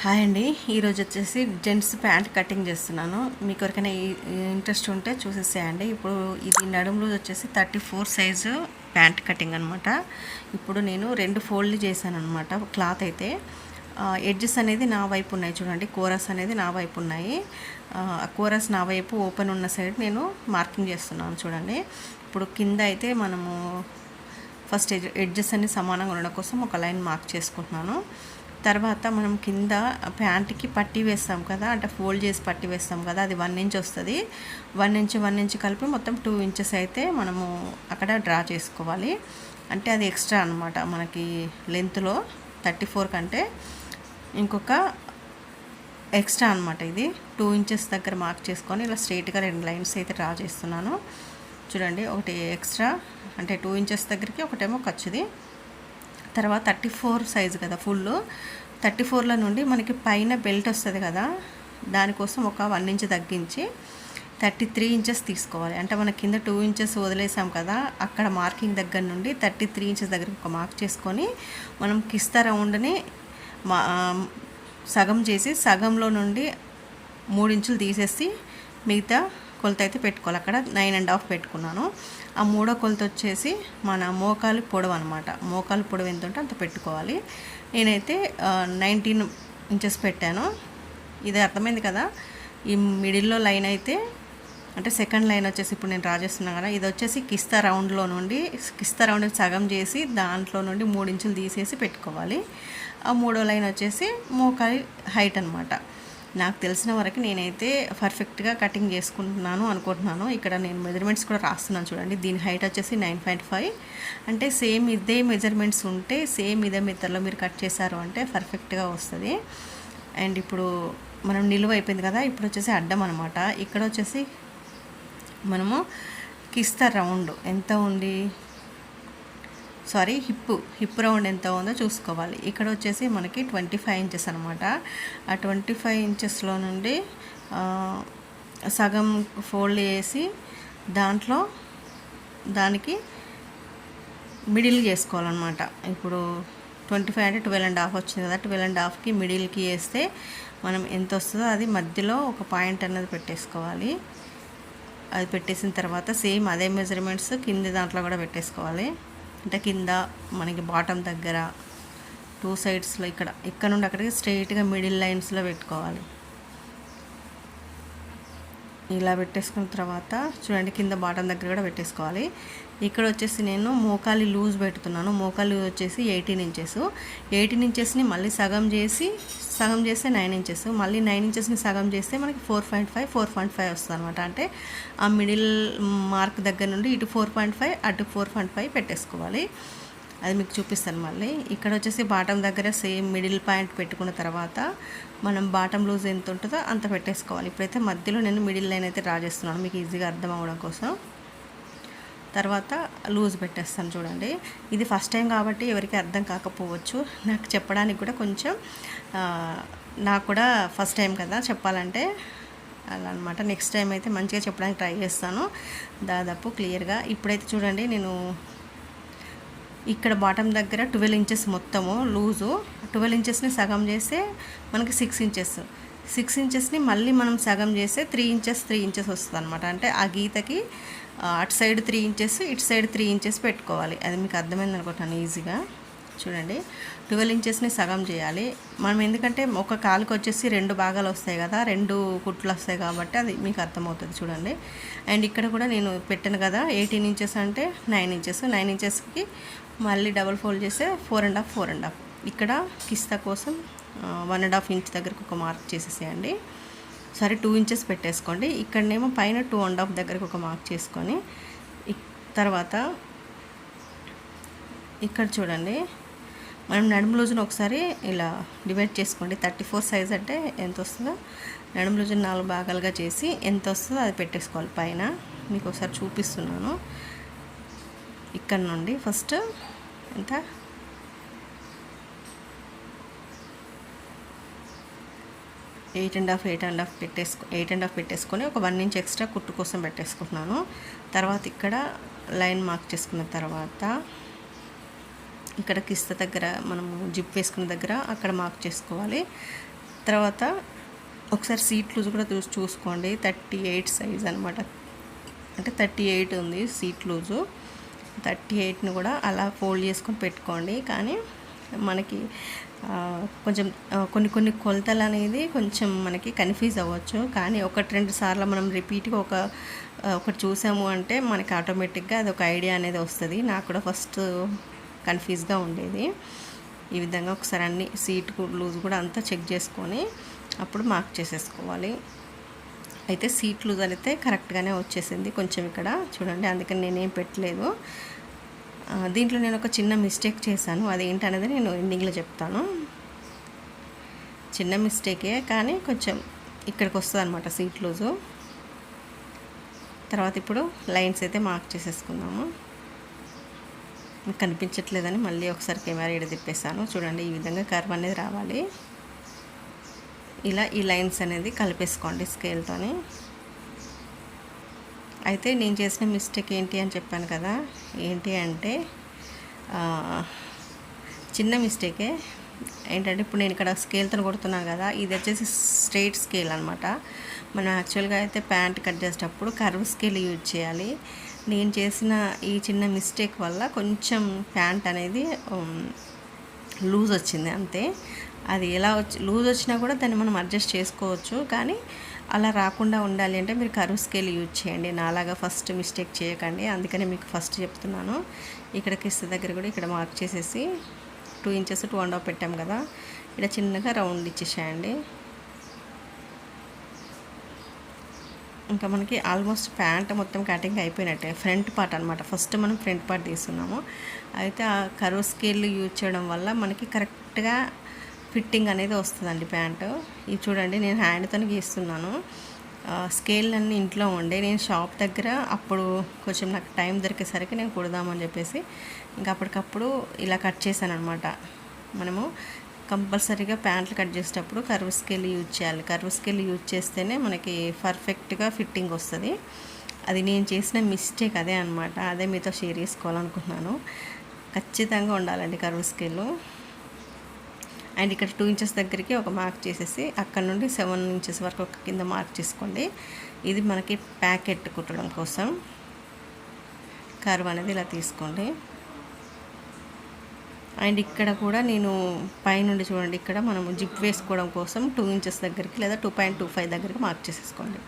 Hi అండి. ఈరోజు వచ్చేసి జెంట్స్ ప్యాంట్ కటింగ్ చేస్తున్నాను. మీకు ఎవరికైనా ఇంట్రెస్ట్ ఉంటే చూసేసేయండి. ఇప్పుడు ఇది నడుములు వచ్చేసి thirty four size pant cutting అనమాట ఇప్పుడు నేను రెండు ఫోల్డ్ చేశాను అనమాట క్లాత్ అయితే. ఎడ్జెస్ అనేది నా వైపు ఉన్నాయి చూడండి కోరస్ అనేది నా వైపు ఉన్నాయి. కోరస్ నా వైపు ఓపెన్ ఉన్న సైడ్ నేను మార్కింగ్ చేస్తున్నాను చూడండి. ఇప్పుడు కింద అయితే మనము ఫస్ట్ ఎడ్జెస్ అన్ని సమానంగా ఉండడం కోసం ఒక లైన్ మార్క్ చేసుకుంటున్నాను. తర్వాత మనం కింద ప్యాంట్కి పట్టి వేస్తాం కదా అంటే ఫోల్డ్ చేసి పట్టి వేస్తాం కదా అది వన్ ఇంచ్ వస్తుంది. వన్ ఇంచ్ వన్ ఇంచ్ కలిపి మొత్తం టూ ఇంచెస్ అయితే మనము అక్కడ డ్రా చేసుకోవాలి. అంటే అది ఎక్స్ట్రా అనమాట మనకి లెంత్లో థర్టీ ఫోర్ కంటే ఇంకొక ఎక్స్ట్రా అనమాట ఇది. టూ ఇంచెస్ దగ్గర మార్క్ చేసుకొని ఇలా స్ట్రైట్గా రెండు లైన్స్ అయితే డ్రా చేస్తున్నాను. చూడండి ఒకటి ఎక్స్ట్రా అంటే టూ ఇంచెస్ దగ్గరికి ఒకటేమో ఖర్చుది. తర్వాత థర్టీ ఫోర్ సైజు కదా ఫుల్ థర్టీ ఫోర్లో నుండి మనకి పైన బెల్ట్ వస్తుంది కదా దానికోసం ఒక వన్ ఇంచ్ తగ్గించి థర్టీ త్రీ ఇంచెస్ తీసుకోవాలి. అంటే మన కింద టూ ఇంచెస్ వదిలేసాం కదా అక్కడ మార్కింగ్ దగ్గర నుండి థర్టీ త్రీ ఇంచెస్ దగ్గర ఒక మార్క్ చేసుకొని మనం కిస్తా రౌండ్ని మా సగం చేసి సగంలో నుండి మూడు ఇంచులు తీసేసి మిగతా కొలత అయితే పెట్టుకోవాలి. అక్కడ నైన్ అండ్ హాఫ్ పెట్టుకున్నాను. ఆ మూడో కొలత వచ్చేసి మన మోకాలు పొడవు అనమాట మోకాలు పొడవు ఎంత ఉంటే అంత పెట్టుకోవాలి. నేనైతే నైన్టీన్ ఇంచెస్ పెట్టాను. ఇది అర్థమైంది కదా? ఈ మిడిల్లో లైన్ అయితే అంటే సెకండ్ లైన్ వచ్చేసి ఇప్పుడు నేను డ్రా చేస్తున్నాను కదా? ఇది వచ్చేసి కిస్తా రౌండ్లో నుండి కిస్తా రౌండ్ సగం చేసి దాంట్లో నుండి మూడు ఇంచులు తీసేసి పెట్టుకోవాలి. ఆ మూడో లైన్ వచ్చేసి మోకాలి హైట్ అనమాట నాకు తెలిసిన వరకు నేనైతే పర్ఫెక్ట్గా కటింగ్ చేసుకుంటున్నాను అనుకుంటున్నాను. ఇక్కడ నేను మెజర్మెంట్స్ కూడా రాస్తున్నాను చూడండి. దీని హైట్ వచ్చేసి నైన్ పాయింట్ ఫైవ్ అంటే సేమ్ ఇదే మెజర్మెంట్స్ ఉంటే సేమ్ ఇదే మెథడ్లో మీరు కట్ చేశారు అంటే పర్ఫెక్ట్గా వస్తుంది. అండ్ ఇప్పుడు మనం నిలువ అయిపోయింది కదా ఇప్పుడు వచ్చేసి అడ్డం అనమాట ఇక్కడ వచ్చేసి మనము కిస్తా రౌండ్ ఎంత ఉంది? సారీ హిప్ హిప్ రౌండ్ ఎంత ఉందో చూసుకోవాలి. ఇక్కడ వచ్చేసి మనకి ట్వంటీ ఫైవ్ ఇంచెస్ అనమాట ఆ ట్వంటీ ఫైవ్ ఇంచెస్లో నుండి సగం ఫోల్డ్ చేసి దాంట్లో దానికి మిడిల్ చేసుకోవాలన్నమాట. ఇప్పుడు ట్వంటీ ఫైవ్ అంటే ట్వెల్వ్ అండ్ హాఫ్ వచ్చింది కదా ట్వెల్వ్ అండ్ హాఫ్కి మిడిల్కి వేస్తే మనం ఎంత వస్తుందో అది మధ్యలో ఒక పాయింట్ అన్నది పెట్టేసుకోవాలి. అది పెట్టేసిన తర్వాత సేమ్ అదే మెజర్మెంట్స్ కింది దాంట్లో కూడా పెట్టేసుకోవాలి. అంటే కింద మనకి బాటమ్ దగ్గర టూ సైడ్స్లో ఇక్కడ ఇక్కడ నుండి అక్కడికి స్ట్రైట్గా మిడిల్ లైన్స్లో పెట్టుకోవాలి. ఇలా పెట్టేసుకున్న తర్వాత చూడండి కింద బాటం దగ్గర కూడా పెట్టేసుకోవాలి. ఇక్కడ వచ్చేసి నేను మోకాలి లూజ్ పెడుతున్నాను. మోకాలి వచ్చేసి ఎయిటీన్ ఇంచెస్ ఎయిటీన్ ఇంచెస్ని మళ్ళీ సగం చేసి సగం చేస్తే నైన్ ఇంచెస్ మళ్ళీ నైన్ ఇంచెస్ని సగం చేస్తే మనకి four point five four point five వస్తుంది అనమాట అంటే ఆ మిడిల్ మార్క్ దగ్గర నుండి ఇటు ఫోర్ పాయింట్ ఫైవ్ అటు ఫోర్ పాయింట్ ఫైవ్ పెట్టేసుకోవాలి. అది మీకు చూపిస్తాను మళ్ళీ. ఇక్కడ వచ్చేసి బాటం దగ్గర సేమ్ మిడిల్ పాయింట్ పెట్టుకున్న తర్వాత మనం బాటం లూజ్ ఎంత ఉంటుందో అంత పెట్టేసుకోవాలి. ఇప్పుడైతే మధ్యలో నేను మిడిల్ లైన్ అయితే డ్రా చేస్తున్నాను. మీకు ఈజీగా అర్థం అవ్వడం కోసం. తర్వాత లూజ్ పెట్టేస్తాను చూడండి. ఇది ఫస్ట్ టైం కాబట్టి ఎవరికి అర్థం కాకపోవచ్చు. నాకు చెప్పడానికి కూడా కొంచెం నాకు కూడా ఫస్ట్ టైం కదా చెప్పాలంటే. అలా అనమాట నెక్స్ట్ టైం అయితే మంచిగా చెప్పడానికి ట్రై చేస్తాను. దాదాపు క్లియర్గా. ఇప్పుడైతే చూడండి నేను ఇక్కడ బాటమ్ దగ్గర ట్వెల్వ్ ఇంచెస్ మొత్తము లూజు. ట్వెల్వ్ ఇంచెస్ని సగం చేస్తే మనకి సిక్స్ ఇంచెస్ సిక్స్ ఇంచెస్ని మళ్ళీ మనం సగం చేస్తే త్రీ ఇంచెస్ త్రీ ఇంచెస్ వస్తుంది అనమాట అంటే ఆ గీతకి అటు సైడ్ త్రీ ఇంచెస్ ఇటు సైడ్ త్రీ ఇంచెస్ పెట్టుకోవాలి. అది మీకు అర్థమైంది అనుకుంటున్నాను ఈజీగా చూడండి. ట్వెల్వ్ ఇంచెస్ని సగం చేయాలి. మనం ఎందుకంటే ఒక కాలుకి వచ్చేసి రెండు భాగాలు వస్తాయి కదా రెండు కుట్లు వస్తాయి కాబట్టి అది మీకు అర్థమవుతుంది చూడండి. అండ్ ఇక్కడ కూడా నేను పెట్టాను కదా ఎయిటీన్ ఇంచెస్ అంటే నైన్ ఇంచెస్. నైన్ ఇంచెస్కి మళ్ళీ డబల్ ఫోల్డ్ చేస్తే four and half four and half. ఇక్కడ కిస్తా కోసం వన్ అండ్ హాఫ్ ఇంచ్ దగ్గరకు ఒక మార్క్ చేసేసేయండి. సరే టూ ఇంచెస్ పెట్టేసుకోండి. ఇక్కడనేమో పైన టూ అండ్ హాఫ్ దగ్గరకు ఒక మార్క్ చేసుకొని తర్వాత ఇక్కడ చూడండి. మనం నడుము లూజును ఒకసారి ఇలా డివైడ్ చేసుకోండి. థర్టీ ఫోర్ సైజ్ అంటే ఎంత వస్తుందో నడుము లూజును నాలుగు భాగాలుగా చేసి ఎంత వస్తుందో అది పెట్టేసుకోవాలి పైన. మీకు ఒకసారి చూపిస్తున్నాను. ఇక్కడ నుండి ఫస్ట్ ఎంత? Eight and half eight and half పెట్టేసుకో eight and half పెట్టేసుకొని ఒక వన్ ఇంచ్ ఎక్స్ట్రా కుట్టు కోసం పెట్టేసుకుంటున్నాను. తర్వాత ఇక్కడ లైన్ మార్క్ చేసుకున్న తర్వాత ఇక్కడ కిస్త దగ్గర మనము జిప్ వేసుకున్న దగ్గర అక్కడ మార్క్ చేసుకోవాలి. తర్వాత ఒకసారి సీట్ లూజ్ కూడా చూసి చూసుకోండి. థర్టీ ఎయిట్ సైజ్ అనమాట అంటే థర్టీ ఎయిట్ ఉంది సీట్ లూజు థర్టీ ఎయిట్ని కూడా అలా ఫోల్డ్ చేసుకొని పెట్టుకోండి. కానీ మనకి కొంచెం కొన్ని కొన్ని కొలతలు అనేది కొంచెం మనకి కన్ఫ్యూజ్ అవ్వచ్చు. కానీ ఒకటి రెండు సార్లు మనం రిపీట్గా ఒక ఒకటి చూసాము అంటే మనకి ఆటోమేటిక్గా అది ఒక ఐడియా అనేది వస్తుంది. నాకు కూడా ఫస్ట్ కన్ఫ్యూజ్గా ఉండేది. ఈ విధంగా ఒకసారి అన్ని సీట్ లూజ్ కూడా అంతా చెక్ చేసుకొని అప్పుడు మార్క్ చేసేసుకోవాలి. అయితే సీట్ లూజ్ అయితే కరెక్ట్గానే వచ్చేసింది కొంచెం ఇక్కడ. చూడండి అందుకని నేనేం పెట్టలేదు. దీంట్లో నేను ఒక చిన్న మిస్టేక్ చేశాను. అదేంటనేది నేను ఎండింగ్లో చెప్తాను. చిన్న మిస్టేకే కానీ కొంచెం ఇక్కడికి వస్తుంది అనమాట సీట్ లూజు. తర్వాత ఇప్పుడు లైన్స్ అయితే మార్క్ చేసేసుకుందాము. మీకు కనిపించట్లేదని మళ్ళీ ఒకసారి కెమెరా ఇడ తిప్పేసాను చూడండి ఈ విధంగా కర్వ్ అనేది రావాలి. ఇలా ఈ లైన్స్ అనేది కలిపేసుకోండి స్కేల్తోని. అయితే నేను చేసిన మిస్టేక్ ఏంటి అని చెప్పాను కదా. ఏంటి అంటే చిన్న మిస్టేకే. ఏంటంటే ఇప్పుడు నేను ఇక్కడ స్కేల్తో కొడుతున్నాను కదా ఇది వచ్చేసి స్ట్రైట్ స్కేల్ అనమాట మనం యాక్చువల్గా అయితే ప్యాంట్ కట్ చేసేటప్పుడు కర్వ్ స్కేల్ యూజ్ చేయాలి. నేను చేసిన ఈ చిన్న మిస్టేక్ వల్ల కొంచెం ప్యాంట్ అనేది లూజ్ వచ్చింది అంతే. అది ఎలా వచ్చి లూజ్ వచ్చినా కూడా దాన్ని మనం అడ్జస్ట్ చేసుకోవచ్చు. కానీ అలా రాకుండా ఉండాలి అంటే మీరు కరువు స్కేల్ యూజ్ చేయండి. నాలాగా ఫస్ట్ మిస్టేక్ చేయకండి. అందుకనే మీకు ఫస్ట్ చెప్తున్నాను. ఇక్కడ కిస్ దగ్గర కూడా ఇక్కడ మార్క్ చేసేసి two inches two and half పెట్టాం కదా. ఇక్కడ చిన్నగా రౌండ్ ఇచ్చేసేయండి. ఇంకా మనకి ఆల్మోస్ట్ ప్యాంట్ మొత్తం కటింగ్ అయిపోయినట్టే. ఫ్రంట్ పార్ట్ అనమాట ఫస్ట్ మనం ఫ్రంట్ పార్ట్ తీస్తున్నాము. అయితే ఆ కరో స్కేల్ యూజ్ చేయడం వల్ల మనకి కరెక్ట్గా ఫిట్టింగ్ అనేది వస్తుందండి ప్యాంటు. ఇది చూడండి నేను హ్యాండ్తో గీస్తున్నాను. స్కేల్ అన్నీ ఇంట్లో ఉండే. నేను షాప్ దగ్గర అప్పుడు కొంచెం నాకు టైం దొరికేసరికి నేను కుడదామని చెప్పేసి ఇంకా అప్పటికప్పుడు ఇలా కట్ చేశాను అనమాట మనము కంపల్సరీగా ప్యాంట్లు కట్ చేసేటప్పుడు కర్వ్ స్కేల్ యూజ్ చేయాలి. కర్వ్ స్కేల్ యూజ్ చేస్తేనే మనకి పర్ఫెక్ట్గా ఫిట్టింగ్ వస్తుంది. అది నేను చేసిన మిస్టేక్ అదే అనమాట అదే మీతో షేర్ చేసుకోవాలనుకుంటున్నాను. ఖచ్చితంగా ఉండాలండి కర్వ్ స్కేల్. అండ్ ఇక్కడ టూ ఇంచెస్ దగ్గరికి ఒక మార్క్ చేసేసి అక్కడ నుండి సెవెన్ ఇంచెస్ వరకు ఒక కింద మార్క్ చేసుకోండి. ఇది మనకి ప్యాకెట్ కుట్టడం కోసం. కర్వ్ అనేది ఇలా తీసుకోండి. అండ్ ఇక్కడ కూడా నేను పైనుండి చూడండి ఇక్కడ మనం జిప్ వేసుకోవడం కోసం టూ ఇంచెస్ దగ్గరికి లేదా టూ పాయింట్ టూ ఫైవ్ దగ్గరికి మార్క్ చేసేసుకోండి.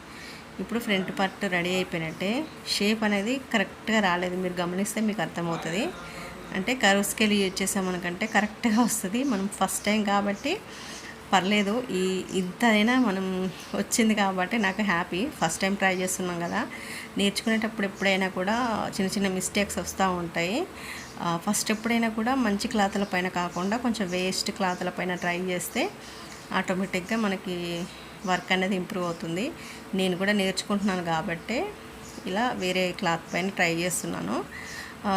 ఇప్పుడు ఫ్రంట్ పార్ట్ రెడీ అయిపోయినట్టే షేప్ అనేది కరెక్ట్గా రాలేదు మీరు గమనిస్తే మీకు అర్థమవుతుంది. అంటే కర్వ్ స్కేల్ యూజ్ చేసామనకంటే కరెక్ట్గా వస్తుంది. మనం ఫస్ట్ టైం కాబట్టి పర్లేదు ఈ ఇంతైనా మనం వచ్చింది కాబట్టి నాకు హ్యాపీ. ఫస్ట్ టైం ట్రై చేస్తున్నాం కదా. నేర్చుకునేటప్పుడు ఎప్పుడైనా కూడా చిన్న చిన్న మిస్టేక్స్ వస్తూ ఉంటాయి. ఫస్ట్ ఎప్పుడైనా కూడా మంచి క్లాతుల పైన కాకుండా కొంచెం వేస్ట్ క్లాతుల పైన ట్రై చేస్తే ఆటోమేటిక్గా మనకి వర్క్ అనేది ఇంప్రూవ్ అవుతుంది. నేను కూడా నేర్చుకుంటున్నాను కాబట్టి ఇలా వేరే క్లాత్ పైన ట్రై చేస్తున్నాను.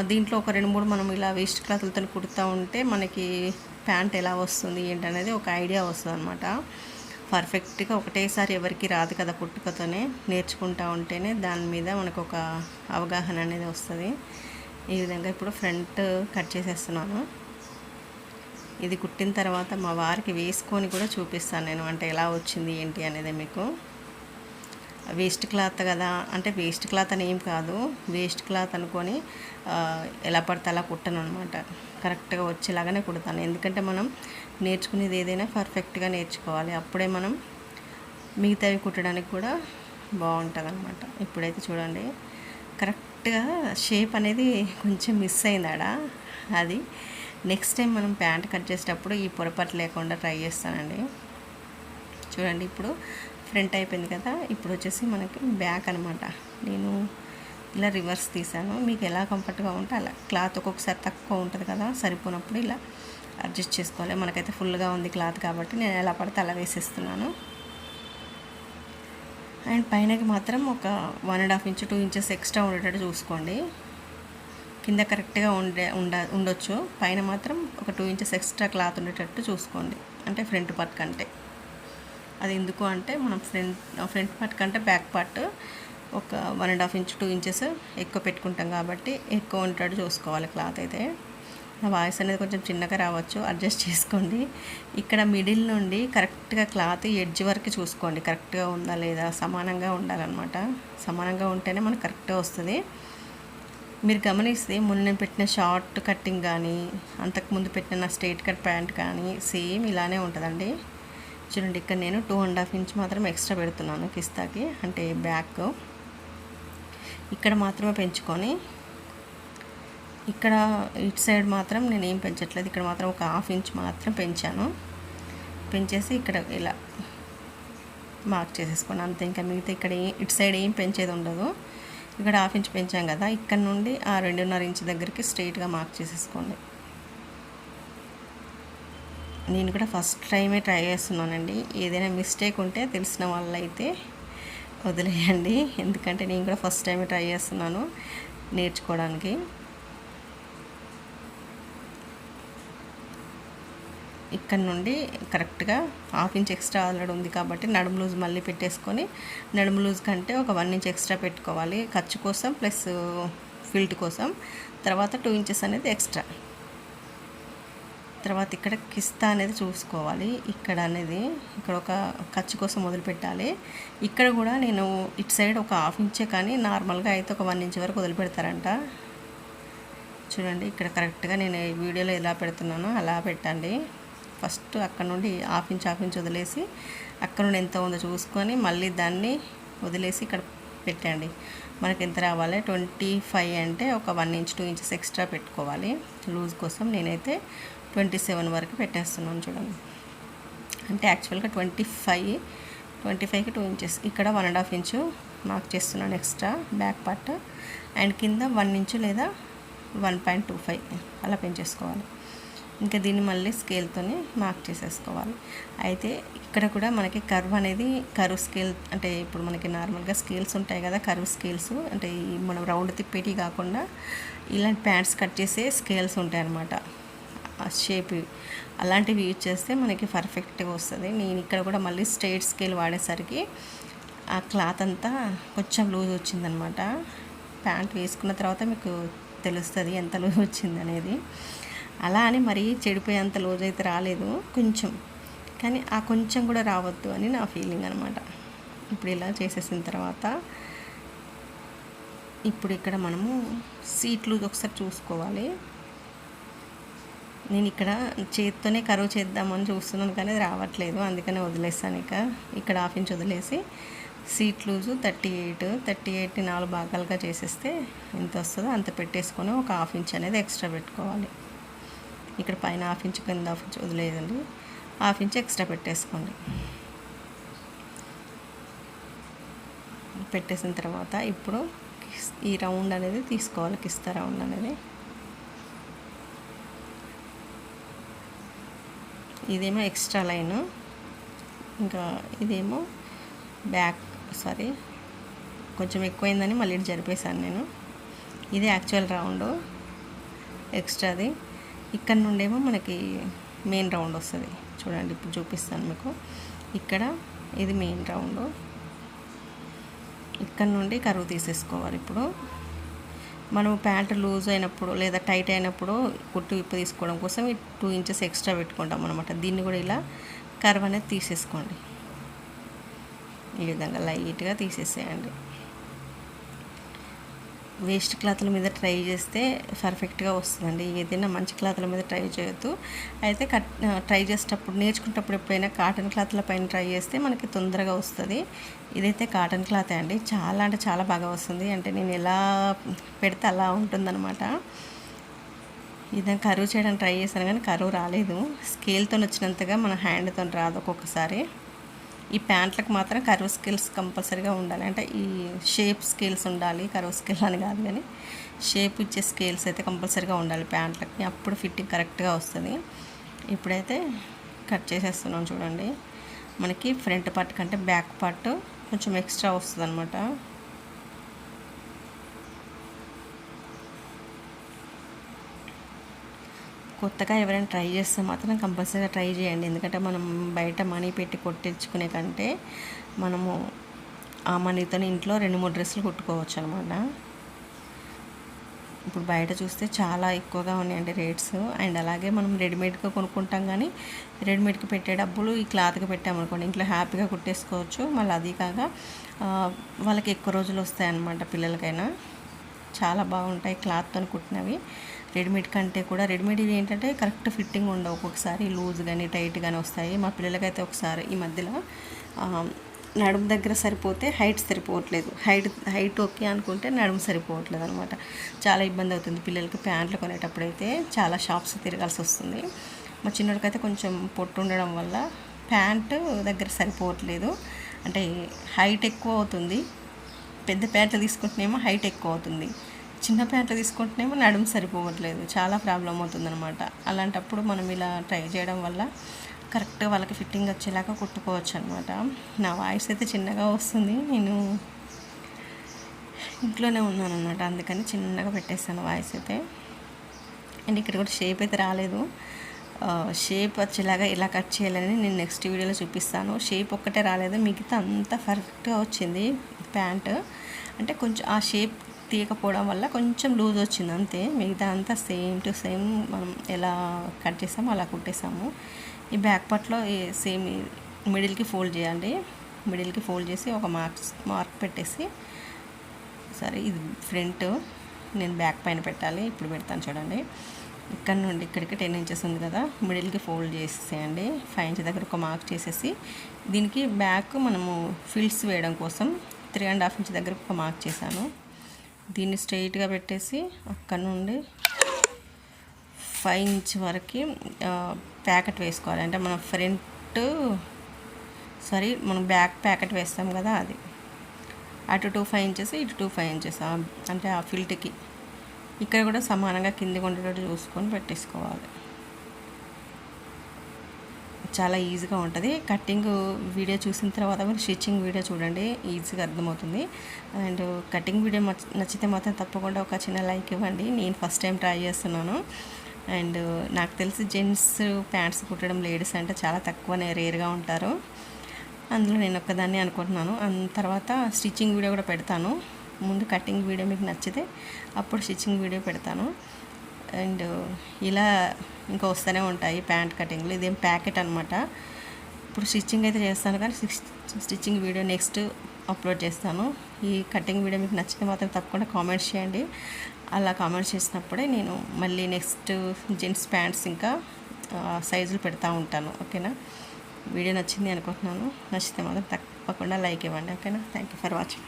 దీంట్లో ఒక రెండు మూడు మనం ఇలా వేస్ట్ క్లాతులతో కుడుతూ ఉంటే మనకి ప్యాంట్ ఎలా వస్తుంది ఏంటనేది ఒక ఐడియా వస్తుంది అనమాట పర్ఫెక్ట్గా ఒకటేసారి ఎవరికి రాదు కదా పుట్టుకతోనే నేర్చుకుంటూ ఉంటేనే దాని మీద మనకు ఒక అవగాహన అనేది వస్తుంది. ఈ విధంగా ఇప్పుడు ఫ్రంట్ కట్ చేసేస్తున్నాను. ఇది కుట్టిన తర్వాత మా వారికి వేసుకొని కూడా చూపిస్తాను నేను. అంటే ఎలా వచ్చింది ఏంటి అనేది మీకు. వేస్ట్ క్లాత్ కదా అంటే వేస్ట్ క్లాత్ అని ఏం కాదు. వేస్ట్ క్లాత్ అనుకొని ఎలా పడితే అలా కుట్టను అనమాట కరెక్ట్గా వచ్చేలాగానే కుడతాను. ఎందుకంటే మనం నేర్చుకునేది ఏదైనా పర్ఫెక్ట్గా నేర్చుకోవాలి. అప్పుడే మనం మిగతావి కుట్టడానికి కూడా బాగుంటుంది అనమాట ఇప్పుడైతే చూడండి. కరెక్ట్ కరెక్ట్గా షేప్ అనేది కొంచెం మిస్ అయిందాడ? అది నెక్స్ట్ టైం మనం ప్యాంట్ కట్ చేసేటప్పుడు ఈ పొరపాటు లేకుండా ట్రై చేస్తానండి. చూడండి ఇప్పుడు ఫ్రంట్ అయిపోయింది కదా ఇప్పుడు వచ్చేసి మనకి బ్యాక్ అనమాట నేను ఇలా రివర్స్ తీసాను. మీకు ఎలా కంఫర్ట్గా ఉంటే అలా. క్లాత్ ఒక్కొక్కసారి తక్కువ ఉంటుంది కదా సరిపోనప్పుడు ఇలా అడ్జస్ట్ చేసుకోవాలి. మనకైతే ఫుల్గా ఉంది క్లాత్ కాబట్టి నేను ఎలా పడితే అలా వేసేస్తున్నాను. అండ్ పైనకి మాత్రం ఒక one and half inch two inches extra ఉండేటట్టు చూసుకోండి. కింద కరెక్ట్గా ఉండే ఉండ ఉండొచ్చు. పైన మాత్రం ఒక టూ ఇంచెస్ ఎక్స్ట్రా క్లాత్ ఉండేటట్టు చూసుకోండి. అంటే ఫ్రంట్ పార్ట్ కంటే. అది ఎందుకు అంటే మనం ఫ్రంట్ ఫ్రంట్ పార్ట్ కంటే బ్యాక్ పార్ట్ ఒక one and half inch two inches ఎక్కువ పెట్టుకుంటాం కాబట్టి ఎక్కువ ఉండేటట్టు చూసుకోవాలి క్లాత్ అయితే. నా వాయిస్ అనేది కొంచెం చిన్నగా రావచ్చు అడ్జస్ట్ చేసుకోండి. ఇక్కడ మిడిల్ నుండి కరెక్ట్గా క్లాత్ ఎడ్జ్ వరకు చూసుకోండి. కరెక్ట్గా ఉందా లేదా? సమానంగా ఉండాలన్నమాట. సమానంగా ఉంటేనే మనకు కరెక్ట్గా వస్తుంది. మీరు గమనిస్తే మొన్న నేను పెట్టిన షార్ట్ కట్టింగ్ కానీ అంతకుముందు పెట్టిన స్ట్రైట్ కట్ ప్యాంట్ కానీ సేమ్ ఇలానే ఉంటుందండి. చూడండి ఇక్కడ నేను టూ అండ్ హాఫ్ ఇంచ్ మాత్రం ఎక్స్ట్రా పెడుతున్నాను కిస్తాకి అంటే బ్యాక్. ఇక్కడ మాత్రమే పెంచుకొని ఇక్కడ ఇటు సైడ్ మాత్రం నేను ఏం పెంచట్లేదు. ఇక్కడ మాత్రం ఒక హాఫ్ ఇంచ్ మాత్రం పెంచాను. పెంచేసి ఇక్కడ ఇలా మార్క్ చేసేసుకోండి అంతే ఇంకా మిగతా ఇక్కడ ఇటు సైడ్ ఏం పెంచేది ఉండదు. ఇక్కడ హాఫ్ ఇంచ్ పెంచాం కదా ఇక్కడ నుండి ఆ రెండున్నర ఇంచ్ దగ్గరికి స్ట్రైట్గా మార్క్ చేసేసుకోండి. నేను కూడా ఫస్ట్ టైమే ట్రై చేస్తున్నానండి. ఏదైనా మిస్టేక్ ఉంటే తెలిసిన వాళ్ళైతే వదిలేయండి. ఎందుకంటే నేను కూడా ఫస్ట్ టైమే ట్రై చేస్తున్నాను నేర్చుకోవడానికి. ఇక్కడ నుండి కరెక్ట్గా హాఫ్ ఇంచ్ ఎక్స్ట్రా ఆల్రెడీ ఉంది కాబట్టి నడుము లూజ్ మళ్ళీ పెట్టేసుకొని నడుము లూజ్ కంటే ఒక వన్ ఇంచ్ ఎక్స్ట్రా పెట్టుకోవాలి ఖర్చు కోసం ప్లస్ ఫిల్ట్ కోసం. తర్వాత టూ ఇంచెస్ అనేది ఎక్స్ట్రా. తర్వాత ఇక్కడ కిస్తా అనేది చూసుకోవాలి. ఇక్కడ అనేది ఇక్కడ ఒక ఖర్చు కోసం వదిలిపెట్టాలి ఇక్కడ కూడా నేను ఇటు సైడ్ ఒక హాఫ్ ఇంచే కానీ నార్మల్గా అయితే ఒక వన్ ఇంచ్ వరకు వదిలిపెడతారంట చూడండి ఇక్కడ కరెక్ట్గా నేను వీడియోలో ఎలా పెడుతున్నానో అలా పెట్టండి. ఫస్ట్ అక్కడ నుండి హాఫ్ ఇంచ్ హాఫ్ ఇంచ్ వదిలేసి అక్కడ నుండి ఎంత ఉందో చూసుకొని మళ్ళీ దాన్ని వదిలేసి ఇక్కడ పెట్టండి. మనకి ఎంత రావాలి? ట్వంటీ ఫైవ్ అంటే ఒక one inch two inches extra పెట్టుకోవాలి. లూజ్ కోసం నేనైతే ట్వంటీ సెవెన్ వరకు పెట్టేస్తున్నాను చూడండి. అంటే యాక్చువల్గా ట్వంటీ ఫైవ్ ట్వంటీ ఫైవ్కి టూ ఇంచెస్. ఇక్కడ one and half inch mark చేస్తున్నాను ఎక్స్ట్రా బ్యాక్ పార్ట్. అండ్ కింద వన్ ఇంచు లేదా వన్ పాయింట్ టూ ఫైవ్ అలా పెంచేసుకోవాలి. ఇంకా దీన్ని మళ్ళీ స్కేల్తోనే మార్క్ చేసేసుకోవాలి. అయితే ఇక్కడ కూడా మనకి కర్వ్ అనేది కర్వ్ స్కేల్ అంటే ఇప్పుడు మనకి నార్మల్గా స్కేల్స్ ఉంటాయి కదా కర్వ్ స్కేల్స్ అంటే ఈ మనం రౌండ్ తిప్పేటి కాకుండా ఇలాంటి ప్యాంట్స్ కట్ చేసే స్కేల్స్ ఉంటాయి అన్నమాట. షేప్ అలాంటివి యూజ్ చేస్తే మనకి పర్ఫెక్ట్గా వస్తుంది. నేను ఇక్కడ కూడా మళ్ళీ స్ట్రైట్ స్కేల్ వాడేసరికి ఆ క్లాత్ అంతా కొంచెం లూజ్ వచ్చిందనమాట ప్యాంట్ వేసుకున్న తర్వాత మీకు తెలుస్తుంది ఎంత లూజ్ వచ్చింది అనేది. అలా అని మరీ చెడిపోయేంత లోజైతే అయితే రాలేదు. కొంచెం. కానీ ఆ కొంచెం కూడా రావద్దు అని నా ఫీలింగ్ అనమాట ఇప్పుడు ఇలా చేసేసిన తర్వాత ఇప్పుడు ఇక్కడ మనము సీట్ లూజ్ ఒకసారి చూసుకోవాలి. నేను ఇక్కడ చేత్తోనే కరువు చేద్దామని చూస్తున్నాను కానీ అది రావట్లేదు. అందుకనే వదిలేసాను ఇక. ఇక్కడ హాఫ్ ఇంచ్ వదిలేసి seat loose thirty eight. Thirty ఎయిట్ని నాలుగు భాగాలుగా చేసేస్తే ఎంత వస్తుందో అంత పెట్టేసుకొని ఒక హాఫ్ ఇంచ్ అనేది ఎక్స్ట్రా పెట్టుకోవాలి. ఇక్కడ పైన హాఫ్ ఇంచ్ కింద హాఫ్ ఇంచ్ వదిలేదండి హాఫ్ ఇంచ్ ఎక్స్ట్రా పెట్టేసుకోండి. పెట్టేసిన తర్వాత ఇప్పుడు కిస్- ఈ రౌండ్ అనేది తీసుకోవాలి కిస్తా రౌండ్ అనేది. ఇదేమో ఎక్స్ట్రా లైన్. ఇంకా ఇదేమో బ్యాక్ సారీ కొంచెం ఎక్కువైందని మళ్ళీ జరిపేశాను నేను. ఇది యాక్చువల్ రౌండ్. ఎక్స్ట్రాది. ఇక్కడ నుండేమో మనకి మెయిన్ రౌండ్ వస్తుంది. చూడండి ఇప్పుడు చూపిస్తాను మీకు. ఇక్కడ ఇది మెయిన్ రౌండ్ ఇక్కడ నుండి కరువు తీసేసుకోవాలి ఇప్పుడు. మనం ప్యాంట్ లూజ్ అయినప్పుడు లేదా టైట్ అయినప్పుడు కుట్టు విప్పు తీసుకోవడం కోసం ఈ టూ ఇంచెస్ ఎక్స్ట్రా పెట్టుకుంటాం అనమాట దీన్ని కూడా ఇలా కర్వ్ అనేది తీసేసుకోండి. ఈ విధంగా లైట్గా తీసేసేయండి. వేస్ట్ క్లాత్ల మీద ట్రై చేస్తే పర్ఫెక్ట్గా వస్తుందండి. ఏదైనా మంచి క్లాత్ల మీద ట్రై చేయొద్దు. అయితే కట్ ట్రై చేసేటప్పుడు నేర్చుకునేటప్పుడు ఎప్పుడైనా కాటన్ క్లాత్ల పైన ట్రై చేస్తే మనకి తొందరగా వస్తుంది. ఇదైతే కాటన్ క్లాతే అండి. చాలా అంటే చాలా బాగా వస్తుంది. అంటే నేను ఎలా పెడితే అలా ఉంటుందన్నమాట. ఇదని కరువు చేయడానికి ట్రై చేశాను కానీ కరువు రాలేదు. స్కేల్తో వచ్చినంతగా మన హ్యాండ్తో రాదు ఒక్కొక్కసారి. ఈ ప్యాంట్లకు మాత్రం కరువు స్కేల్స్ కంపల్సరీగా ఉండాలి. అంటే ఈ షేప్ స్కేల్స్ ఉండాలి కరువు స్కేల్ అని కాదు కానీ షేప్ ఇచ్చే స్కేల్స్ అయితే కంపల్సరీగా ఉండాలి ప్యాంట్లకి. అప్పుడు ఫిట్టింగ్ కరెక్ట్గా వస్తుంది. ఇప్పుడైతే కట్ చేసేస్తున్నాం చూడండి. మనకి ఫ్రంట్ పార్ట్ కంటే బ్యాక్ పార్ట్ కొంచెం ఎక్స్ట్రా వస్తుంది అనమాట కొత్తగా ఎవరైనా ట్రై చేస్తే మాత్రం కంపల్సరీగా ట్రై చేయండి. ఎందుకంటే మనం బయట మనీ పెట్టి కొట్టించుకునే కంటే మనము ఆ మనీతో ఇంట్లో రెండు మూడు డ్రెస్సులు కుట్టుకోవచ్చు అనమాట ఇప్పుడు బయట చూస్తే చాలా ఎక్కువగా ఉన్నాయండి రేట్స్. అండ్ అలాగే మనం రెడీమేడ్గా కొనుక్కుంటాం కానీ రెడీమేడ్కి పెట్టే డబ్బులు ఈ క్లాత్కి పెట్టామనుకోండి ఇంట్లో హ్యాపీగా కుట్టేసుకోవచ్చు. మళ్ళీ అది కాక వాళ్ళకి ఎక్కువ రోజులు వస్తాయన్నమాట పిల్లలకైనా. చాలా బాగుంటాయి క్లాత్తో కుట్టినవి. రెడీమేడ్ కంటే కూడా రెడీమేడ్ ఇవి ఏంటంటే కరెక్ట్ ఫిట్టింగ్ ఉండవు ఒక్కొక్కసారి లూజ్ కానీ టైట్ కానీ వస్తాయి. మా పిల్లలకైతే ఒకసారి ఈ మధ్యలో నడుము దగ్గర సరిపోతే హైట్ సరిపోవట్లేదు. హైట్ హైట్ ఓకే అనుకుంటే నడుము సరిపోవట్లేదు అనమాట. చాలా ఇబ్బంది అవుతుంది పిల్లలకి ప్యాంట్లు కొనేటప్పుడైతే చాలా షాప్స్ తిరగాల్సి వస్తుంది. మా చిన్నోడికైతే కొంచెం పొట్టు ఉండడం వల్ల ప్యాంటు దగ్గర సరిపోవట్లేదు. అంటే హైట్ ఎక్కువ అవుతుంది. పెద్ద ప్యాంట్లు తీసుకుంటేనేమో హైట్ ఎక్కువ అవుతుంది. చిన్న ప్యాంట్లు తీసుకుంటేనేమో నడుము సరిపోవట్లేదు. చాలా ప్రాబ్లం అవుతుందన్నమాట. అలాంటప్పుడు మనం ఇలా ట్రై చేయడం వల్ల కరెక్ట్గా వాళ్ళకి ఫిట్టింగ్ వచ్చేలాగా కుట్టుకోవచ్చు అనమాట నా వాయిస్ అయితే చిన్నగా వస్తుంది. నేను ఇంట్లోనే ఉన్నాను అనమాట అందుకని చిన్నగా పెట్టేస్తాను వాయిస్ అయితే. అండ్ ఇక్కడ కూడా షేప్ అయితే రాలేదు. షేప్ వచ్చేలాగా ఇలా కట్ చేయాలని నేను నెక్స్ట్ వీడియోలో చూపిస్తాను. షేప్ ఒక్కటే రాలేదు. మిగతా అంతా పర్ఫెక్ట్గా వచ్చింది ప్యాంట్. అంటే కొంచెం ఆ షేప్ తీయకపోవడం వల్ల కొంచెం లూజ్ వచ్చింది అంతే. మిగతా అంతా సేమ్ టు సేమ్ మనం ఎలా కట్ చేసామో అలా కుట్టేసాము. ఈ బ్యాక్ పార్ట్లో సేమ్ మిడిల్కి ఫోల్డ్ చేయండి మిడిల్కి ఫోల్డ్ చేసి ఒక మార్క్స్ మార్క్ పెట్టేసి సరే ఇది ఫ్రంట్ నేను బ్యాక్ పైన పెట్టాలి. ఇప్పుడు పెడతాను చూడండి. ఇక్కడ నుండి ఇక్కడికి టెన్ ఇంచెస్ ఉంది కదా మిడిల్కి ఫోల్డ్ చేసేయండి. ఫైవ్ ఇంచ్ దగ్గర ఒక మార్క్ చేసేసి దీనికి బ్యాక్ మనము ఫిల్స్ వేయడం కోసం త్రీ అండ్ హాఫ్ ఇంచ్ దగ్గర ఒక మార్క్ చేశాను. దీన్ని స్ట్రైట్గా పెట్టేసి అక్కడ నుండి ఫైవ్ ఇంచ్ వరకు ప్యాకెట్ వేసుకోవాలి. అంటే మనం ఫ్రంట్ సారీ మనం బ్యాక్ ప్యాకెట్ వేస్తాం కదా అది. అటు టూ ఫైవ్ ఇంచెస్ ఇటు టూ ఫైవ్ ఇంచెస్ అంటే ఆ ఫిల్ట్కి. ఇక్కడ కూడా సమానంగా కిందికి ఉండేటట్టు చూసుకొని పెట్టేసుకోవాలి. చాలా ఈజీగా ఉంటుంది. కటింగ్ వీడియో చూసిన తర్వాత మీరు స్టిచ్చింగ్ వీడియో చూడండి ఈజీగా అర్థమవుతుంది. అండ్ కటింగ్ వీడియో నచ్చితే మాత్రం తప్పకుండా ఒక చిన్న లైక్ ఇవ్వండి. నేను ఫస్ట్ టైం ట్రై చేస్తున్నాను. అండ్ నాకు తెలిసి జెంట్స్ ప్యాంట్స్ కుట్టడం లేడీస్ అంటే చాలా తక్కువనే రేర్గా ఉంటారు. అందులో నేను ఒక్కదాన్ని అనుకుంటున్నాను. తర్వాత స్టిచ్చింగ్ వీడియో కూడా పెడతాను. ముందు కటింగ్ వీడియో మీకు నచ్చితే అప్పుడు స్టిచ్చింగ్ వీడియో పెడతాను. అండ్ ఇలా ఇంకా వస్తూనే ఉంటాయి ప్యాంట్ కటింగ్లు. ఇదేం ప్యాకెట్ అనమాట ఇప్పుడు స్టిచ్చింగ్ అయితే చేస్తాను కానీ స్టిచ్చింగ్ వీడియో నెక్స్ట్ అప్లోడ్ చేస్తాను. ఈ కటింగ్ వీడియో మీకు నచ్చితే మాత్రం తప్పకుండా కామెంట్స్ చేయండి. అలా కామెంట్స్ చేసినప్పుడే నేను మళ్ళీ నెక్స్ట్ జెంట్స్ ప్యాంట్స్ ఇంకా సైజులు పెడతా ఉంటాను. ఓకేనా? వీడియో నచ్చింది అనుకుంటున్నాను. నచ్చితే మాత్రం తప్పకుండా లైక్ ఇవ్వండి. ఓకేనా? Thank you for watching.